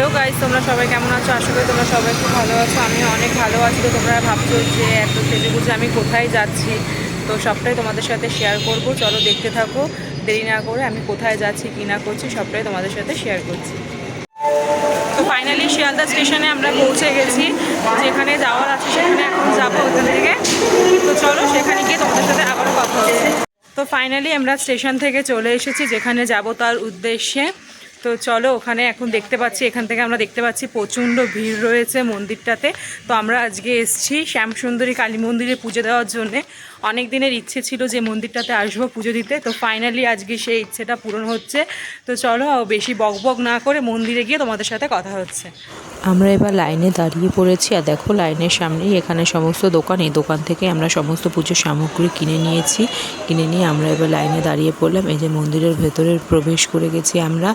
Hello guys তোমরা সবাই কেমন আছো? আশা করি তোমরা সবাই খুব ভালো আছো। আমি অনেক ভালো আছি। তো তোমরা ভাবছ যে এত সেজে বুঝে আমি কোথায় যাচ্ছি? তো সবটাই তোমাদের সাথে শেয়ার করব। চলো দেখতে থাকো। দেরি না করে আমি কোথায় যাচ্ছি, কী না করছি, সবটাই তোমাদের সাথে শেয়ার করছি। তো ফাইনালি শিয়ালদা স্টেশনে আমরা পৌঁছে গেছি। যেখানে যাওয়ার আছে, সেখানে এখন যাব ওখান থেকে। তো চলো সেখানে গিয়ে তোমাদের সাথে আবারও কথা হচ্ছে। তো ফাইনালি আমরা স্টেশন থেকে চলে এসেছি, যেখানে যাব তার উদ্দেশ্যে। তো চলো ওখানে এখন দেখতে পাচ্ছি, এখান থেকে আমরা দেখতে পাচ্ছি প্রচণ্ড ভিড় রয়েছে মন্দিরটাতে। তো আমরা আজকে এসেছি শ্যামসুন্দরী কালী মন্দিরে পুজো দেওয়ার জন্যে। অনেক দিনের ইচ্ছে ছিল যে মন্দিরটাতে আসব পুজো দিতে, তো ফাইনালি আজকে সেই ইচ্ছেটা পূরণ হচ্ছে। তো চলো বেশি বকবক না করে মন্দিরে গিয়ে তোমাদের সাথে কথা হচ্ছে। আমরা এবার লাইনে দাঁড়িয়ে পড়েছি আর দেখো লাইনের সামনেই এখানে সমস্ত দোকান। এই দোকান থেকে আমরা সমস্ত পুজোর সামগ্রী কিনে নিয়েছি। কিনে নিয়ে আমরা এবার লাইনে দাঁড়িয়ে পড়লাম। এই যে মন্দিরের ভেতরে প্রবেশ করে গেছি আমরা।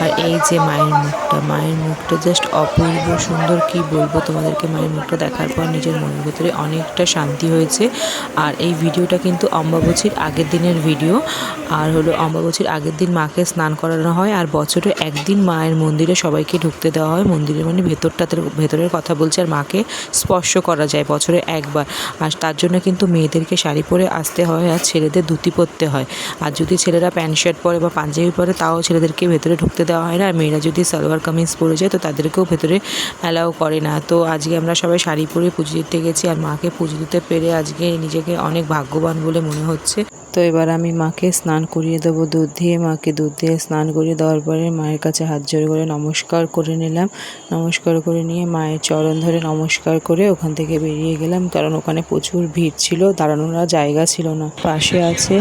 আর এই যে মায়ের মুখটা মায়ের মুখটা জাস্ট অপূর্ব সুন্দর। কি বলব তোমাদেরকে? মায়ের মুখটা দেখার পর নিজের মনের ভেতরে অনেকটা শান্তি হয়েছে। আর এই ভিডিওটা কিন্তু অম্বাবচীর আগের দিনের ভিডিও। আর হলো অম্বাবচীর আগের দিন মাকে স্নান করানো হয়। আর বছরে একদিন মায়ের মন্দিরে সবাইকে ঢুকতে দেওয়া হয়। মন্দিরে মানে ভেতরটাতে, ভেতরের কথা বলছে আর মাকে স্পর্শ করা যায় বছরে একবার। আর তার জন্য কিন্তু মেয়েদেরকে শাড়ি পরে আসতে হয় আর ছেলেদের ধুতি পরতে হয়। আর যদি ছেলেরা প্যান্ট শার্ট পরে বা পাঞ্জাবি পরে, তাও ছেলেদেরকে ভেতরে ঢুকতে দেওয়া হয় না। আর মেয়েরা যদি সালোয়ার কামিজ পরে যায়, তো তাদেরকেও ভেতরে অ্যালাউ করে না। তো আজকে আমরা সবাই শাড়ি পরে পুজো দিতে গেছি আর মাকে পুজো দিতে পেরে আজকে নিজেকে অনেক ভাগ্যবান বলে মনে হচ্ছে। তো এবার আমি মাকে স্নান করিয়ে দেবো দুধ দিয়ে। মাকে দুধ দিয়ে স্নান করিয়ে দেওয়ার পরে মায়ের কাছে হাত জোড়ে করে নমস্কার করে নিলাম। নমস্কার করে নিয়ে মায়ের চরণ ধরে নমস্কার করে ওখান থেকে বেরিয়ে গেলাম, কারণ ওখানে প্রচুর ভিড় ছিল, দাঁড়ানোর জায়গা ছিল না। পাশে আছে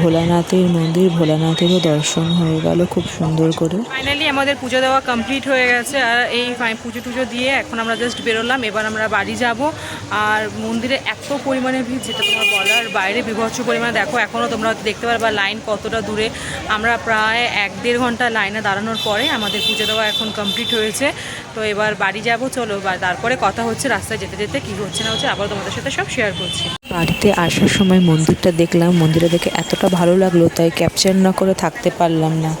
ভোলানাথের মন্দির। ভোলানাথেরও দর্শন হয়ে গেল খুব সুন্দর করে। ফাইনালি আমাদের পুজো দেওয়া কমপ্লিট হয়ে গেছে। আর এই পুজো টুজো দিয়ে এখন আমরা জাস্ট বেরোলাম। এবার আমরা বাড়ি যাব। আর মন্দিরে এত পরিমাণে ভিড়, যেটা তোমার বলার বাইরে বিভৎস পরিমাণে দেখো এখনও তোমরা হয়তো দেখতে পারবা লাইন কতটা দূরে। আমরা প্রায় এক দেড় ঘণ্টা লাইনে দাঁড়ানোর পরে আমাদের পুজো দেওয়া এখন কমপ্লিট হয়েছে। তো এবার বাড়ি যাব চলো বা তারপরে কথা হচ্ছে রাস্তায় যেতে যেতে কী হচ্ছে না হচ্ছে আবার তোমাদের সাথে সব শেয়ার করছি। বাড়িতে আসার সময় মন্দিরটা দেখলাম মন্দিরে দেখে এতটা ভালো লাগল তাই ক্যাপচার না করে থাকতে পারলাম না।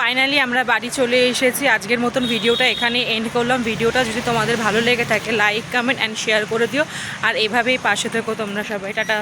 ফাইনালি আমরা বাড়ি চলে এসেছি আজকের মতন ভিডিওটা এখানে এন্ড করলাম। ভিডিওটা যদি তোমাদের ভালো লেগে থাকে লাইক কমেন্ট অ্যান্ড শেয়ার করে দিও। আর এভাবেই পাশে থেকো তোমরা সবাই। টাটা।